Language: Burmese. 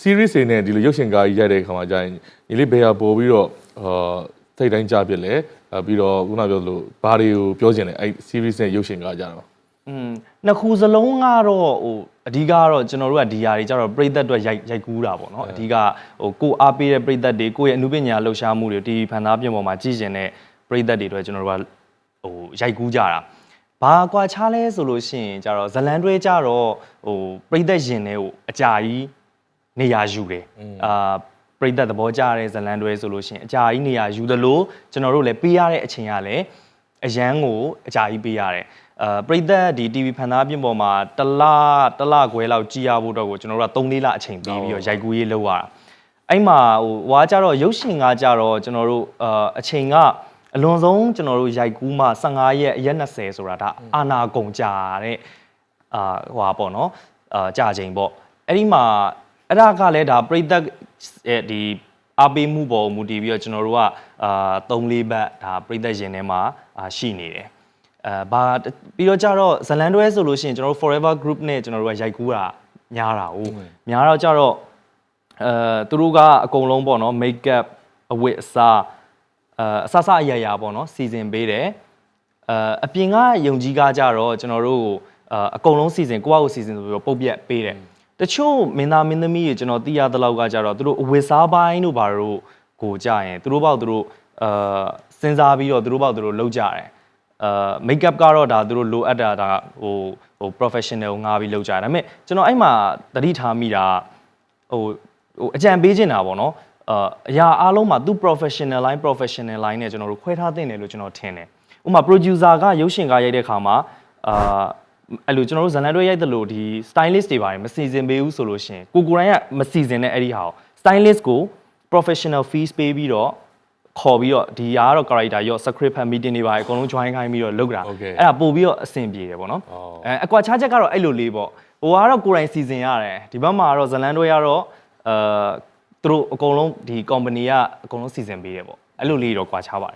series တွေနဲ့ဒီလိုရုပ်ရှင်ကားကြီးရိုက်တဲ့အခါမှာကြာရင်ညီလေးဘယ်ဟာပို့ပြီးတော့အာထိတ်တိုင်းကြပြစ်လဲအာပြီးတော့ခုနပြောသလိုဘာတွေကိုပြောချင်လဲအဲ့ series နဲ့ရုပ်ရှင်ကားကြတော့อืมနှစ်ခုစလုံးကတော့ဟိုအဓိကတော့ကျွန်တော်တို့ကဒီဟာတွေကြတော့ပြိသက်အတွက်ရိုက်ရိုက်ကူးတာပေါ့နော်အဓိကဟိုကိုအားပေးတဲ့ပြိသက်တွေကိုယ့်ရဲ့အမှုပညာလှူရှားမှုတွေတီဗီဖန်သားပြင်ပေါ်မှာကြည့်ရှင်တဲ့ပြိသက်တွေအတွက်ကျွန်တော်တို့ကဟိုရိုက်ကူးကြတာဘာကွာခြားလဲဆိုလို့ရှိရင်ကြတော့ဇလန်တွဲကြတော့ဟိုပြိသက်ရင်တွေကိုအကြာကြီး နေရာယူတယ်အာပြိသက်သဘောကျတဲ့ဇလန်တွဲဆိုလို့ရှိရင်အကြာကြီးနေရာယူသလိုကျွန်တော်တို့လည်းပေးရတဲ့အချိန်ကလည်းအရန်ကိုအကြာကြီးပေးရတယ်အဲပရိသတ်ဒီ TV ဖန်သားပြင်ပေါ်မှာတစ်လတစ်လခွဲလောက်ကြည်ရဖို့တော့ကိုကျွန်တော်တို့က3လေးလအချိန်ပေးပြီးတော့ရိုက်ကူးရေးလုပ်ရတာအဲ့မှာဟိုဟွာကြတော့ရုပ်ရှင်ကကြတော့ကျွန်တော်တို့အအချိန်ကအလွန်ဆုံးကျွန်တော်တို့ရိုက်ကူးမှ15ရက်အရက်20ဆိုတာဒါအာနာကုန်ကြာတဲ့အာဟွာပေါ့နော်အာကြာချိန်ပေါ့အဲ့ဒီမှာ အဲ့ဒါကလည်းဒါပရိသတ်ရဲ့ဒီအားပေးမှုပေါ်မူတည်ပြီးတော့ကျွန်တော်တို့ကအာ3လေးဘတ်ဒါပရိသတ်ရင်ထဲမှာအာရှိနေတယ်အဲဘာပြီးတော့ကြတော့ဇလန်တွဲဆိုလို့ရှိရင်ကျွန်တော်တို့ Forever Group နဲ့ကျွန်တော်တို့ကရိုက်ကူးတာများတာဟုတ်များတော့ကြတော့အဲသူတို့ကအကုန်လုံးပေါ့နော် make up အဝတ်အစားအဲအဆဆအရရာပေါ့နော်စီစဉ်ပေးတယ်အဲအပြင်ကယုံကြည်ကားကြတော့ကျွန်တော်တို့အာအကုန်လုံးစီစဉ်ကိုယ့်အကိုစီစဉ်ဆိုပြီးတော့ပုတ်ပြက်ပေးတယ် တချို့မင်းသားမင်းသမီးတွေကျွန်တော်သိရသလောက်ကကြတော့သူတို့အဝတ်စားပိုင်းတို့ဘာတို့ကိုကြရင်သူတို့ဘောက်သူတို့အာစဉ်းစားပြီးတော့သူတို့ဘောက်သူတို့လုပ်ကြတယ်အာ make up ကတော့ဒါသူတို့လိုအပ်တာဒါဟိုဟို professional ကိုငားပြီးလုပ်ကြတယ်ဒါပေမဲ့ကျွန်တော်အဲ့မှာသတိထားမိတာဟိုဟိုအကြံပေးချင်တာပေါ့နော်အာအရာအားလုံးမှာသူ professional line professional line နဲ့ကျွန်တော်တို့ခွဲထားသင့်တယ်လို့ကျွန်တော်ထင်တယ်ဥပမာ producer ကရုပ်ရှင်ကားရိုက်တဲ့ခါမှာအာ အဲ့လိုကျွန်တော်တို့ဇန်နတွဲရိုက်တယ်လို့ဒီ stylist တွေပါတယ်မစီစဉ်ပေးဘူးဆိုလို့ရှရင်ကိုကိုရိုင်းကမစီစဉ်တဲ့အဲ့ဒီဟာကို stylist ကို professional fees ပေးပြီးတော့ခေါ်ပြီးတော့ဒီဟာကတော့ character ရော script ဖတ် meeting တွေပါတယ်အကုန်လုံး join ခိုင်းပြီးတော့လုပ်တာ Okay. အဲ့ဒါပို့ပြီးတော့အဆင်ပြေတယ်ပေါ့နော်အော်အဲအကွာခြားချက်ကတော့အဲ့လိုလေးပေါ့ဟိုကတော့ကိုယ်တိုင်စီစဉ်ရတယ်ဒီဘက်မှာကတော့ဇလန်တွဲကတော့အဲသူတို့အကုန်လုံးဒီ company ကအကုန်လုံးစီစဉ်ပေးတယ်ပေါ့အဲ့လိုလေးတော့ကွာခြားပါတယ်